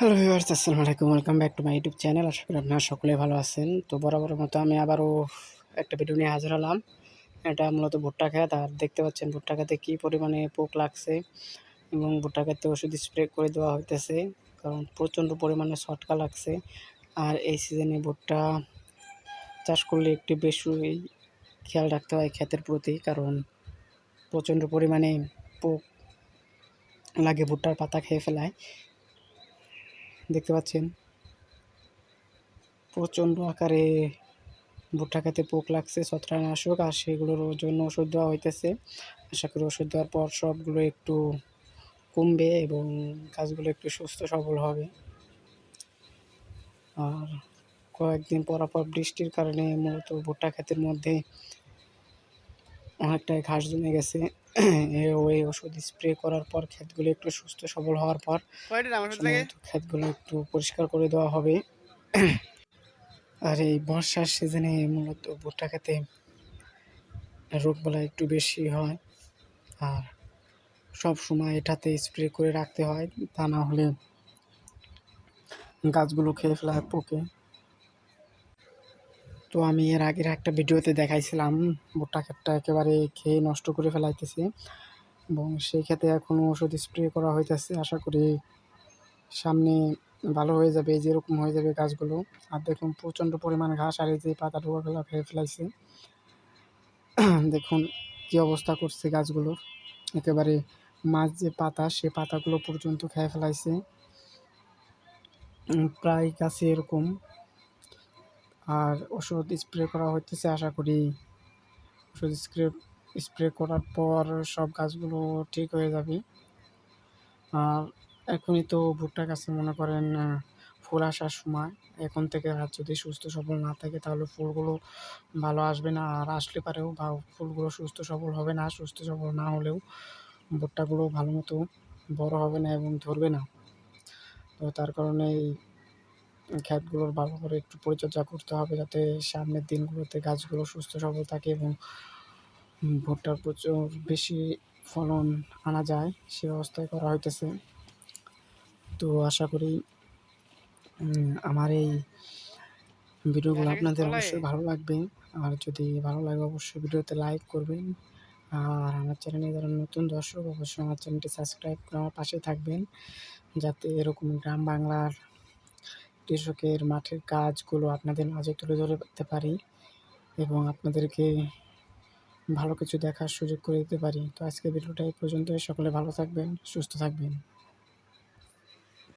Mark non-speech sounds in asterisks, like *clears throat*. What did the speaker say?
Hello viewers আসসালামু আলাইকুম। Welcome back to my YouTube channel আশা করি আপনারা সকলে ভালো আছেন। তো বরাবর মতো আমি আবারও একটা ভিডিও নিয়ে হাজির হলাম। এটা মূলত ভুট্টা খেত। আর দেখতে পাচ্ছেন ভুট্টা খেতে কী পরিমাণে পোক লাগছে এবং ভুট্টা খেতে ওষুধ স্প্রে করে দেওয়া হইতেছে, কারণ প্রচণ্ড পরিমাণে ছটকা লাগছে। আর এই সিজনে ভুট্টা চাষ করলে একটু বেশি খেয়াল রাখতে হয় ক্ষেতের প্রতি, কারণ প্রচণ্ড পরিমাণে পোক লাগে ভুট্টার পাতা খেয়ে ফেলায়। দেখতে পাচ্ছেন। প্রচণ্ড আকারে ভুট্টা খেতে পোক লাগছে, ছত্রাকনাশক আর সেগুলোর জন্য ওষুধ দেওয়া হইতেছে। আশা করি ওষুধ দেওয়ার পর সবগুলো একটু কমবে এবং গাছগুলো একটু সুস্থ সবল হবে। আর কয়েকদিন পর পর বৃষ্টির কারণে মূলত ভুট্টা ক্ষেতের মধ্যে অনেকটাই ঘাস জমে গেছে। ওই ওষুধ স্প্রে করার পর ক্ষেতগুলো একটু সুস্থ সবল হওয়ার পর ক্ষেতগুলো একটু পরিষ্কার করে দেওয়া হবে। আর এই বর্ষার সিজনে মূলত ভুট্টা খেতে রোগবালা একটু বেশি হয়। আর সব সময় এটাতে স্প্রে করে রাখতে হয় তা না হলে গাছগুলো খেয়ে ফেলায় পোকে। তো আমি এর আগের একটা ভিডিওতে দেখাইছিলাম, ভুট্টা ক্ষেতটা একেবারে খেয়ে নষ্ট করে ফেলাইতেছে এবং সেই ক্ষেত্রে এখনও ওষুধ স্প্রে করা হইতেছে। আশা করি সামনে ভালো হয়ে যাবে যেরকম হয়ে যাবে গাছগুলো। আর দেখুন, প্রচণ্ড পরিমাণ ঘাস আর এই যে পাতা টোকাগুলো খেয়ে ফেলাইছে। *clears throat* দেখুন কি অবস্থা করছে গাছগুলোর। একেবারে মাছ যে পাতা, সে পাতাগুলো পর্যন্ত খেয়ে ফেলাইছে। প্রায় গাছে এরকম আর ওষুধ স্প্রে করা হইতেছে আশা করি। ওষুধ স্প্রে স্প্রে করার পর সব গাছগুলো ঠিক হয়ে যাবে। আর এখনই তো ভুট্টা গাছে মনে করেন ফুল আসার সময়। এখন থেকে গাছ যদি সুস্থ সবল না থাকে তাহলে ফুলগুলো ভালো আসবে না। আর আসলে পারেও বা ফুলগুলো সুস্থ সবল হবে না, সুস্থ সবল না হলেও ভুট্টাগুলো ভালো মতো বড় হবে না এবং ধরবে না। তো তার কারণে এই ক্ষেতগুলোর ভালো করে একটু পরিচর্যা করতে হবে যাতে সামনের দিনগুলোতে গাছগুলো সুস্থ সবল থাকে এবং ভুট্টার প্রচুর বেশি ফলন আনা যায় সে ব্যবস্থায় করা হইতেছে। তো আশা করি আমার এই ভিডিওগুলো আপনাদের অবশ্যই ভালো লাগবে। আর যদি ভালো লাগে অবশ্যই ভিডিওতে লাইক করবেন। আর আমার চ্যানেলে যারা নতুন দর্শক অবশ্যই আমার চ্যানেলটি সাবস্ক্রাইব করে আমার পাশে থাকবেন। যাতে এরকম গ্রাম বাংলার কৃষকের মাঠের কাজগুলো আপনাদের মাঝে তুলে ধরতে পারি এবং আপনাদেরকে ভালো কিছু দেখার সুযোগ করে দিতে পারি। তো আজকে ভিডিওটা এই পর্যন্তই। সকলে ভালো থাকবেন, সুস্থ থাকবেন।